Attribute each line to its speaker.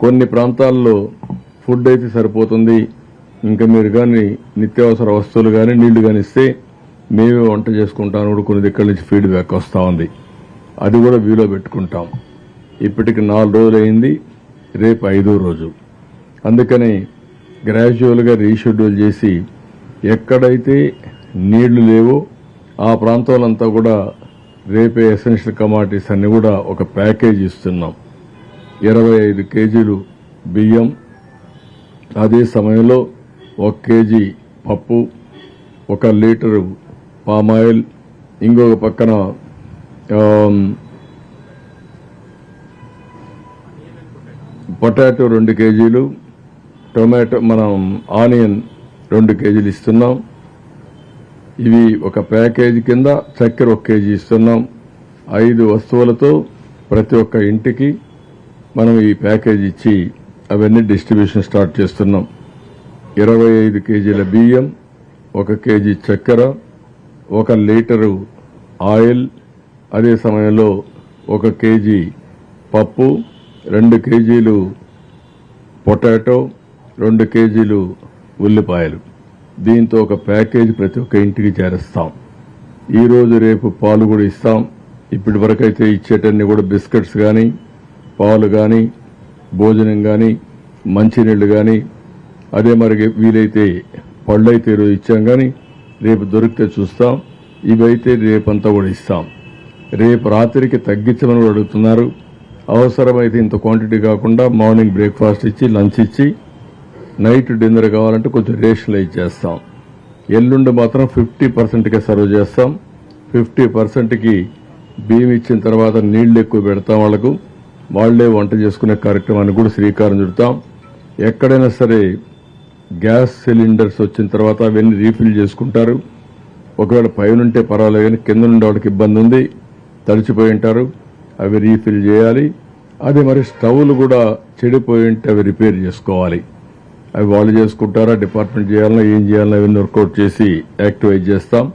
Speaker 1: కొన్ని ప్రాంతాల్లో ఫుడ్ అయితే సరిపోతుంది. ఇంకా మీరు కానీ నిత్యావసర వస్తువులు కానీ నీళ్ళు కానీ ఇస్తే మేమే వంట చేసుకుంటాను కూడా కొన్ని దగ్గర నుంచి ఫీడ్బ్యాక్ వస్తూ ఉంది. అది కూడా వ్యూలో పెట్టుకుంటాం. ఇప్పటికి నాలుగు రోజులు అయింది రేపు ఐదో రోజు. అందుకని గ్రాడ్యువల్గా రీషెడ్యూల్ చేసి ఎక్కడైతే నీళ్ళు లేవో ఆ ప్రాంతాలంతా కూడా రేపే ఎసెన్షియల్ కమాడిటీస్ అన్ని కూడా ఒక ప్యాకేజ్ ఇస్తున్నాం. ఇరవై ఐదు కేజీలు బియ్యం. అదే సమయంలో ఒక కేజీ పప్పు ఒక లీటరు పామాయిల్ ఇంకొక పక్కన పొటాటో రెండు కేజీలు టొమాటో మనం ఆనియన్ రెండు కేజీలు ఇస్తున్నాం. ఇవి ఒక ప్యాకేజీ కింద చక్కెర ఒక కేజీ ఇస్తున్నాం. ఐదు వస్తువులతో ప్రతి ఒక్క ఇంటికి మనం ఈ ప్యాకేజ్ ఇచ్చి అవన్నీ డిస్ట్రిబ్యూషన్ స్టార్ట్ చేస్తున్నాం. ఇరవై ఐదు కేజీల బియ్యం ఒక కేజీ చక్కెర ఒక లీటరు ఆయిల్ అదే సమయంలో ఒక కేజీ పప్పు రెండు కేజీలు పొటాటో రెండు కేజీలు ఉల్లిపాయలు. దీంతో ఒక ప్యాకేజ్ ప్రతి ఒక్క ఇంటికి చేరుస్తాం. ఈరోజు రేపు పాలు కూడా ఇస్తాం. ఇప్పటి వరకు అయితే ఇచ్చేటన్ని కూడా బిస్కెట్స్ కానీ పాలు కానీ భోజనం కానీ మంచినీళ్ళు కానీ అదే మరి వీలైతే పళ్ళైతే ఈరోజు ఇచ్చాం కానీ రేపు దొరికితే చూస్తాం. ఇవైతే రేపంతా కూడా ఇస్తాం. రేపు రాత్రికి తగ్గించమని కూడా అడుగుతున్నారు. అవసరమైతే ఇంత క్వాంటిటీ కాకుండా మార్నింగ్ బ్రేక్ఫాస్ట్ ఇచ్చి లంచ్ ఇచ్చి నైట్ డిన్నర్ కావాలంటే కొంచెం రేషన్లో ఇచ్చేస్తాం ఎల్లుండి మాత్రం ఫిఫ్టీ పర్సెంట్కే సర్వ్ చేస్తాం. ఫిఫ్టీ పర్సెంట్కి బియ్యం ఇచ్చిన తర్వాత నీళ్ళు ఎక్కువ పెడతాం వాళ్ళకు. వాళ్ళే వంట చేసుకునే కార్యక్రమాన్ని కూడా శ్రీకారం చుడతాం. ఎక్కడైనా సరే గ్యాస్ సిలిండర్స్ వచ్చిన తర్వాత అవన్నీ రీఫిల్ చేసుకుంటారు. ఒకవేళ పైనుంటే పర్వాలేదు కానీ కింద నుండి వాళ్ళకి ఇబ్బంది ఉంది తడిచిపోయి ఉంటారు. అవి రీఫిల్ చేయాలి. అదే మరి స్టవ్లు కూడా చెడిపోయి ఉంటే అవి రిపేర్ చేసుకోవాలి. అవి వాళ్ళు చేసుకుంటారా డిపార్ట్మెంట్ చేయాలన్నా ఏం చేయాలన్నా అవన్నీ వర్కౌట్ చేసి యాక్టివేట్ చేస్తాం.